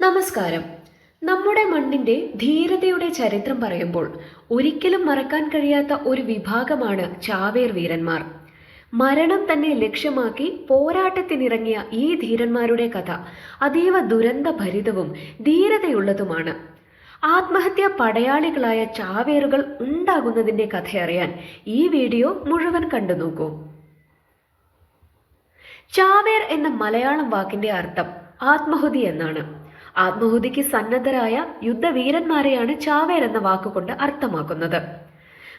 നമസ്കാരം. നമ്മുടെ മണ്ണിന്റെ ധീരതയുടെ ചരിത്രം പറയുമ്പോൾ ഒരിക്കലും മറക്കാൻ കഴിയാത്ത ഒരു വിഭാഗമാണ് ചാവേർ വീരന്മാർ. മരണം തന്നെ ലക്ഷ്യമാക്കി പോരാട്ടത്തിനിറങ്ങിയ ഈ ധീരന്മാരുടെ കഥ അതീവ ദുരന്തഭരിതവും ധീരതയുള്ളതുമാണ്. ആത്മഹത്യ പടയാളികളായ ചാവേറുകൾ ഉണ്ടാകുന്നതിന്റെ കഥയറിയാൻ ഈ വീഡിയോ മുഴുവൻ കണ്ടു നോക്കൂ. ചാവേർ എന്ന മലയാളം വാക്കിന്റെ അർത്ഥം ആത്മഹുതി എന്നാണ്. ആത്മഹുതിക്ക് സന്നദ്ധരായ യുദ്ധവീരന്മാരെയാണ് ചാവേർ എന്ന വാക്കുകൊണ്ട് അർത്ഥമാക്കുന്നത്.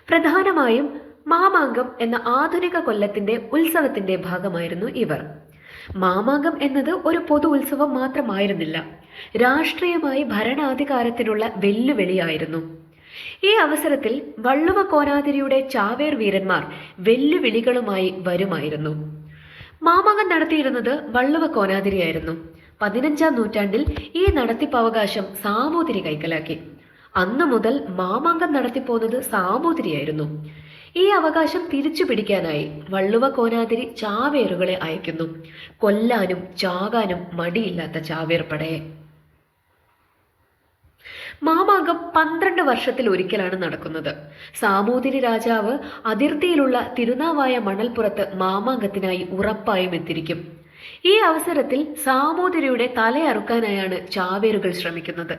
പ്രധാനമായും മാമാങ്കം എന്ന ആധുനിക കൊല്ലത്തിന്റെ ഉത്സവത്തിന്റെ ഭാഗമായിരുന്നു ഇവർ. മാമാങ്കം എന്നത് ഒരു പൊതു ഉത്സവം മാത്രമായിരുന്നില്ല രാഷ്ട്രീയമായി ഭരണാധികാരത്തിനുള്ള വെല്ലുവിളിയായിരുന്നു. ഈ അവസരത്തിൽ വള്ളുവ കോനാതിരിയുടെ ചാവേർ വീരന്മാർ വെല്ലുവിളികളുമായി വരുമായിരുന്നു. മാമാങ്കം നടത്തിയിരുന്നത് വള്ളുവ കോനാതിരിയായിരുന്നു പതിനഞ്ചാം നൂറ്റാണ്ടിൽ ഈ നടത്തിപ്പവകാശം സാമൂതിരി കൈക്കലാക്കി. അന്നു മുതൽ മാമാങ്കം നടത്തിപ്പോന്നത് സാമൂതിരിയായിരുന്നു. ഈ അവകാശം തിരിച്ചു പിടിക്കാനായി വള്ളുവ കോനാതിരി ചാവേറുകളെ അയക്കുന്നു. കൊല്ലാനും ചാകാനും മടിയില്ലാത്ത ചാവേർപ്പടയെ. പടയെ മാമാങ്കം പന്ത്രണ്ട് വർഷത്തിൽ ഒരിക്കലാണ് നടക്കുന്നത്. സാമൂതിരി രാജാവ് അതിർത്തിയിലുള്ള തിരുനാവായ മണൽപ്പുറത്ത് മാമാങ്കത്തിനായി ഉറപ്പായും എത്തിരിക്കും ഈ അവസരത്തിൽ സാമൂതിരിയുടെ തലയറുക്കാനായാണ് ചാവേറുകൾ ശ്രമിക്കുന്നത്.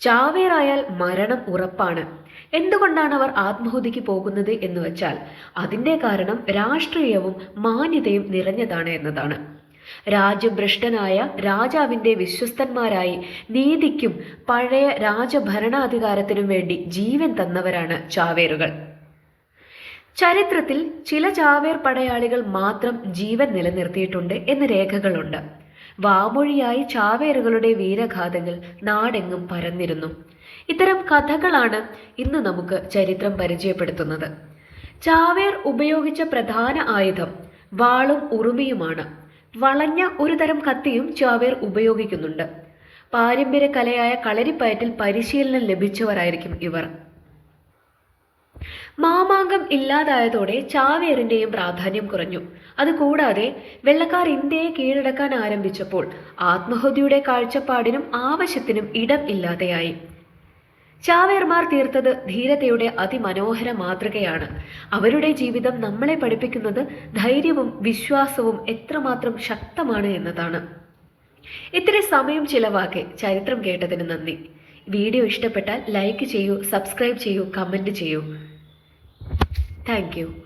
ചാവേറായാൽ മരണം ഉറപ്പാണ്. എന്തുകൊണ്ടാണ് അവർ ആത്മഹുതിക്ക് പോകുന്നത് എന്ന് വെച്ചാൽ അതിന്റെ കാരണം രാഷ്ട്രീയവും മാന്യതയും നിറഞ്ഞതാണ് എന്നതാണ്. രാജ്യഭ്രഷ്ടനായ രാജാവിന്റെ വിശ്വസ്തന്മാരായി നീതിക്കും പഴയ രാജഭരണാധികാരത്തിനും വേണ്ടി ജീവൻ തന്നവരാണ് ചാവേറുകൾ. ചരിത്രത്തിൽ ചില ചാവേർ പടയാളികൾ മാത്രം ജീവൻ നിലനിർത്തിയിട്ടുണ്ട് എന്ന് രേഖകളുണ്ട്. വാമൊഴിയായി ചാവേറുകളുടെ വീരഗാഥകൾ നാടെങ്ങും പരന്നിരുന്നു. ഇത്തരം കഥകളാണ് ഇന്ന് നമുക്ക് ചരിത്രം പരിചയപ്പെടുത്തുന്നത്. ചാവേർ ഉപയോഗിച്ച പ്രധാന ആയുധം വാളും ഉറുമിയുമാണ്. വളഞ്ഞ ഒരു തരം കത്തിയും ചാവേർ ഉപയോഗിക്കുന്നുണ്ട്. പാരമ്പര്യ കലയായ കളരിപ്പയറ്റിൽ പരിശീലനം ലഭിച്ചവരായിരിക്കും ഇവർ. മാമാങ്കം ഇല്ലാതായതോടെ ചാവേറിന്റെയും പ്രാധാന്യം കുറഞ്ഞു. അതുകൂടാതെ വെള്ളക്കാർ ഇന്ത്യയെ കീഴടക്കാൻ ആരംഭിച്ചപ്പോൾ ആത്മഹത്യയുടെ കാഴ്ചപ്പാടിനും ആവശ്യത്തിനും ഇടം ഇല്ലാതെയായി. ചാവേർമാർ തീർത്തത് ധീരതയുടെ അതിമനോഹര മാതൃകയാണ്. അവരുടെ ജീവിതം നമ്മളെ പഠിപ്പിക്കുന്നത് ധൈര്യവും വിശ്വാസവും എത്രമാത്രം ശക്തമാണ് എന്നതാണ്. ഇത്തിരി സമയം ചിലവാക്കി ചരിത്രം കേട്ടതിന് നന്ദി. വീഡിയോ ഇഷ്ടപ്പെട്ടാൽ ലൈക്ക് ചെയ്യൂ സബ്സ്ക്രൈബ് ചെയ്യൂ കമന്റ് ചെയ്യൂ. Thank you.